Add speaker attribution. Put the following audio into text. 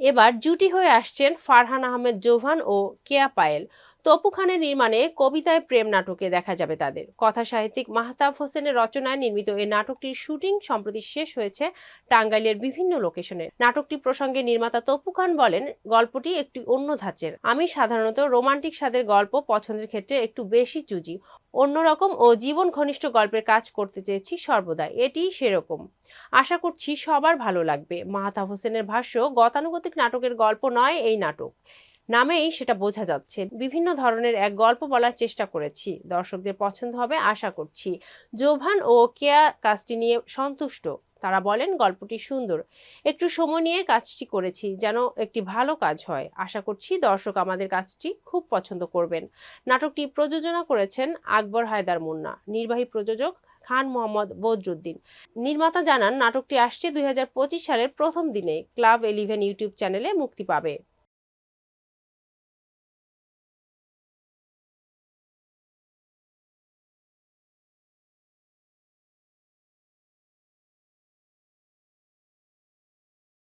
Speaker 1: এবার জুটি হয়ে আসছেন ফারহান আহমেদ জোভান ও কেয়া পায়েল। তপু খানের নির্মাণে কবিতায় প্রেম নাটকে দেখা যাবে তাদের। কথা সাহিত্যিক মাহতাব হোসেনের রচনায় নির্মিত এই নাটকটির শুটিং সম্প্রতি শেষ হয়েছে টাঙ্গাইলের বিভিন্ন লোকেশনে। নাটকটি প্রসঙ্গে নির্মাতা তপু খান বলেন, গল্পটি একটি অন্য ধাঁচের। আমি সাধারণত রোমান্টিক স্বাদের গল্প পছন্দের ক্ষেত্রে একটু বেশি চুজি। অন্যরকম ও জীবন ঘনিষ্ঠ গল্পের কাজ করতে চেয়েছি সর্বদা। এটি সেরকম। আশা করছি সবার ভালো লাগবে। মাহতাব হোসেনের ভাষ্য, গতানুগতিক নাটকের গল্প নয় এই নাটক। নামেই সেটা বোঝা যাচ্ছে। বিভিন্ন ধরনের এক গল্প বলার চেষ্টা করেছি। দর্শকদের পছন্দ হবে আশা করছি। জোভান ও কেয়া কাজটি নিয়ে সন্তুষ্ট। তারা বলেন, গল্পটি সুন্দর। একটু সময় নিয়ে কাজটি করেছি যেন একটি ভালো কাজ হয়। আশা করছি দর্শক আমাদের কাজটি খুব পছন্দ করবেন। নাটকটি প্রযোজনা করেছেন আকবর হায়দার মুন্না। নির্বাহী প্রযোজক খান মোহাম্মদ বদরুদ্দিন। নির্মাতা জানান, নাটকটি আসছে দুই হাজার পঁচিশ সালের প্রথম দিনে। ক্লাব এলিভেন ইউটিউব চ্যানেলে মুক্তি পাবে।